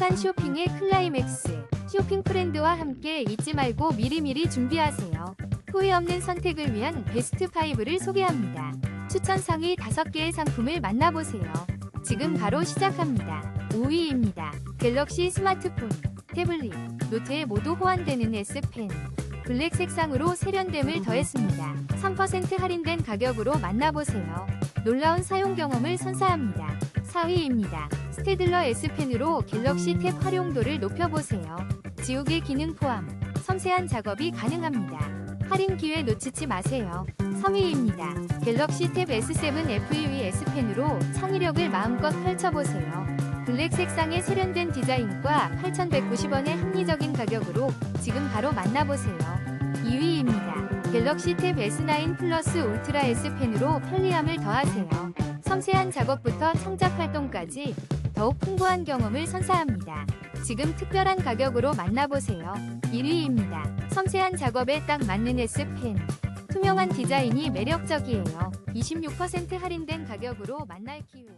행복한 쇼핑의 클라이맥스. 쇼핑 프렌드와 함께 잊지 말고 미리미리 준비하세요. 후회 없는 선택을 위한 베스트 5를 소개합니다. 추천 상위 5개의 상품을 만나보세요. 지금 바로 시작합니다. 5위입니다. 갤럭시 스마트폰, 태블릿, 노트에 모두 호환되는 S펜. 블랙 색상으로 세련됨을 더했습니다. 3% 할인된 가격으로 만나보세요. 놀라운 사용 경험을 선사합니다. 4위입니다. 스테들러 S펜으로 갤럭시 탭 활용도를 높여보세요. 지우개 기능 포함, 섬세한 작업이 가능합니다. 할인 기회 놓치지 마세요. 3위입니다. 갤럭시 탭 S7 FEV S펜으로 창의력을 마음껏 펼쳐보세요. 블랙 색상의 세련된 디자인과 8,190원의 합리적인 가격으로 지금 바로 만나보세요. 2위입니다. 갤럭시 탭 S9 플러스 울트라 S펜으로 편리함을 더하세요. 섬세한 작업부터 창작 활동까지 더욱 풍부한 경험을 선사합니다. 지금 특별한 가격으로 만나보세요. 1위입니다. 섬세한 작업에 딱 맞는 S펜. 투명한 디자인이 매력적이에요. 26% 할인된 가격으로 만날 기회.